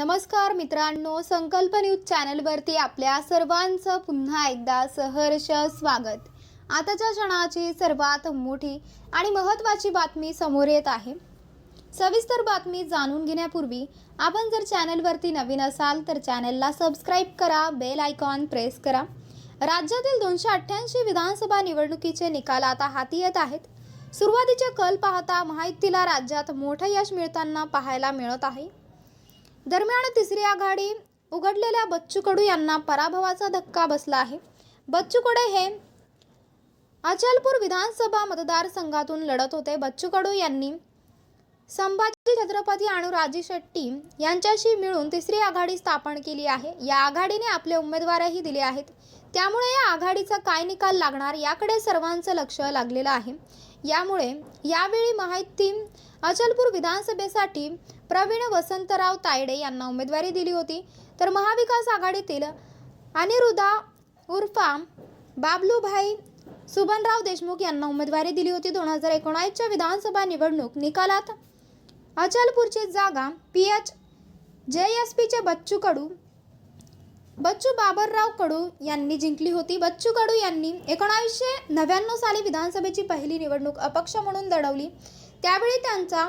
नमस्कार मित्रांनो संकल्प न्यूज चॅनलवरती आपल्या सर्वांचं पुन्हा एकदा सहर्ष स्वागत. आताच्या क्षणाची सर्वात मोठी आणि महत्त्वाची बातमी समोर येत आहे. सविस्तर बातमी जाणून घेण्यापूर्वी आपण जर चॅनलवरती नवीन असाल तर चॅनलला सबस्क्राईब करा बेल आयकॉन प्रेस करा. राज्यातील दोनशे अठ्ठ्याऐंशी विधानसभा निवडणुकीचे निकाल आता हाती येत आहेत. सुरुवातीचे कल पाहता महायुतीला राज्यात मोठं यश मिळताना पाहायला मिळत आहे. दरम्यान तिसरी आघाडी उघडलेल्या बच्चू कडू यांना पराभवाचा धक्का बसला आहे. बच्चू कडू हे अचलपूर विधानसभा मतदारसंघातून लढत होते. बच्चू कडू यांनी संभाजी छत्रपती आणि राजी शेट्टी यांच्याशी मिळून तिसरी आघाडी स्थापन केली आहे. या आघाडीने आपले उमेदवारही दिले आहेत. त्यामुळे या आघाडीचा काय निकाल लागणार याकडे सर्वांचं लक्ष लागलेलं आहे. यामुळे यावेळी माहिती अचलपूर विधानसभेसाठी प्रवीण वसंतराव तायडे यांना उमेदवारी दिली होती. तर महाविकास आघाडीतील अनिरुद्धा उर्फा बाबलूभाई सुबनराव देशमुख यांना उमेदवारी दिली होती. दोन हजार एकोणावीसच्या विधानसभा निवडणूक निकालात अचलपूरची जागा पी एच जे एस पीचे बच्चू कडू बच्चू बाबरराव कडू यांनी जिंकली होती. बच्चू कडू यांनी एकोणावीसशे नव्याण्णव साली विधानसभेची पहिली निवडणूक अपक्ष म्हणून लढवली. त्यावेळी त्यांचा